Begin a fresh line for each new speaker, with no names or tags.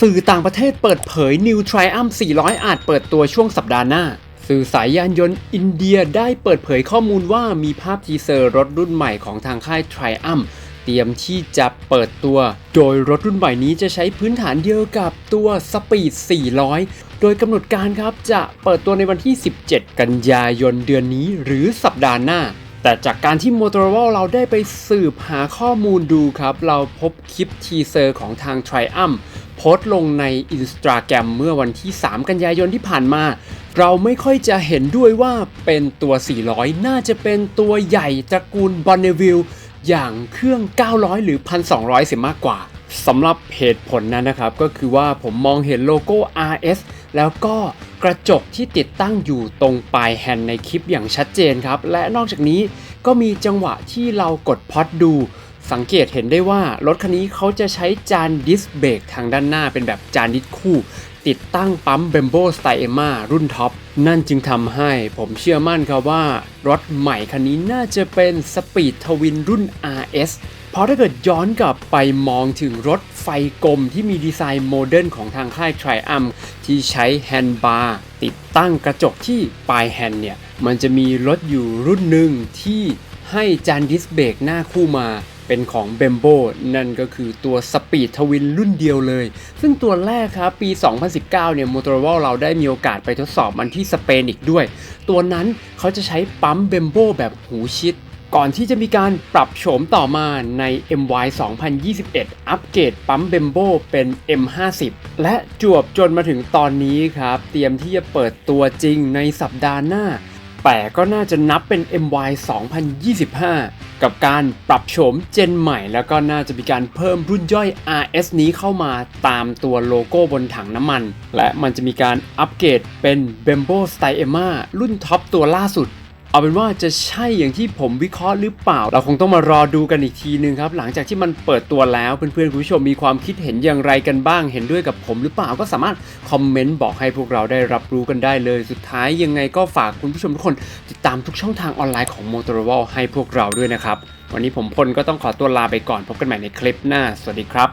สื่อต่างประเทศเปิดเผย New Triumph 400 อาจเปิดตัวช่วงสัปดาห์หน้า สื่อสายยานยนต์อินเดียได้เปิดเผยข้อมูลว่ามีภาพทีเซอร์รถรุ่นใหม่ของทางค่าย Triumph เตรียมที่จะเปิดตัว โดยรถรุ่นใหม่นี้จะใช้พื้นฐานเดียวกับตัว Speed 400 โดยกำหนดการครับจะเปิดตัวในวันที่ 17 กันยายนเดือนนี้หรือสัปดาห์หน้า แต่จากการที่ Motorola เราได้ไปสืบหาข้อมูลดูครับ เราพบคลิปทีเซอร์ของทาง Triumph โพสต์ลงใน Instagram เมื่อวันที่ 3 กันยายนที่ผ่านมา เราไม่ค่อยจะเห็นด้วยว่าเป็นตัว 400 น่าจะเป็นตัวใหญ่ตระกูล Bonneville อย่างเครื่อง 900 หรือ 1,200 เสียมากกว่าสำหรับเหตุผลนั้นนะครับ ก็คือว่าผมมองเห็นโลโก้ RS แล้วก็กระจกที่ติดตั้งอยู่ตรงปลายแฮนด์ในคลิปอย่างชัดเจนครับ และนอกจากนี้ก็มีจังหวะที่เรากดพอดดู สังเกตเห็นได้ว่ารถคันนี้เขาจะใช้จานดิสเบรกทางด้านหน้าเป็นแบบจานดิสคู่ ติดตั้งปั๊ม b e m b o s t y e m a รุ่นท็อป นั่นจึงทำให้ผมเชื่อมั่นครับว่า รถใหม่คันนี้น่าจะเป็น Speed Twin รุ่น RS เพราะถ้าเกิดย้อนกลับไปมองถึงรถไฟกลมที่มีดีไซน์โมเดิร์นของทางค่าย t r i u m p ที่ใช้แฮนด์บาร์ติดตั้งกระจกที่ปลายแฮนด์เนี่ย มันจะมีรถอยู่รุ่นหนึ่งที่ให้จานดิสเบรกหน้าคู่มา เป็นของ b e m b o นั่นก็คือตัว Speed Twin รุ่นเดียวเลย ซึ่งตัวแรกครับ ปี 2019 เนี่ย Motorola เราได้มีโอกาสไปทดสอบมันที่สเปนอีกด้วย ตัวนั้นเขาจะใช้ปั๊ม b e m b o แบบหูชิด ก่อนที่จะมีการปรับโฉมต่อมาใน MY 2021 อัปเกรดปั๊ม b e m b o เป็น M50 และจวบจนมาถึงตอนนี้ครับ เตรียมที่จะเปิดตัวจริงในสัปดาห์หน้า แต่ก็น่าจะนับเป็น MY 2025 กับการปรับโฉมเจนใหม่ แล้วก็น่าจะมีการเพิ่มรุ่นย่อย RS นี้เข้ามาตามตัวโลโก้บนถังน้ำมัน และมันจะมีการอัปเกรดเป็น b e m b o s t y e m a รุ่นท็อปตัวล่าสุด เอาเป็นว่าจะใช่อย่างที่ผมวิเคราะห์หรือเปล่า เราคงต้องมารอดูกันอีกทีนึงครับ หลังจากที่มันเปิดตัวแล้วเพื่อนๆคุณผู้ชมมีความคิดเห็นอย่างไรกันบ้าง เห็นด้วยกับผมหรือเปล่าก็สามารถคอมเมนต์บอกให้พวกเราได้รับรู้กันได้เลย สุดท้ายยังไงก็ฝากคุณผู้ชมทุกคนติดตามทุกช่องทางออนไลน์ของ Motorola ให้พวกเราด้วยนะครับวันนี้ผมพลก็ต้องขอตัวลาไปก่อนพบกันใหม่ในคลิปหน้า สวัสดีครับ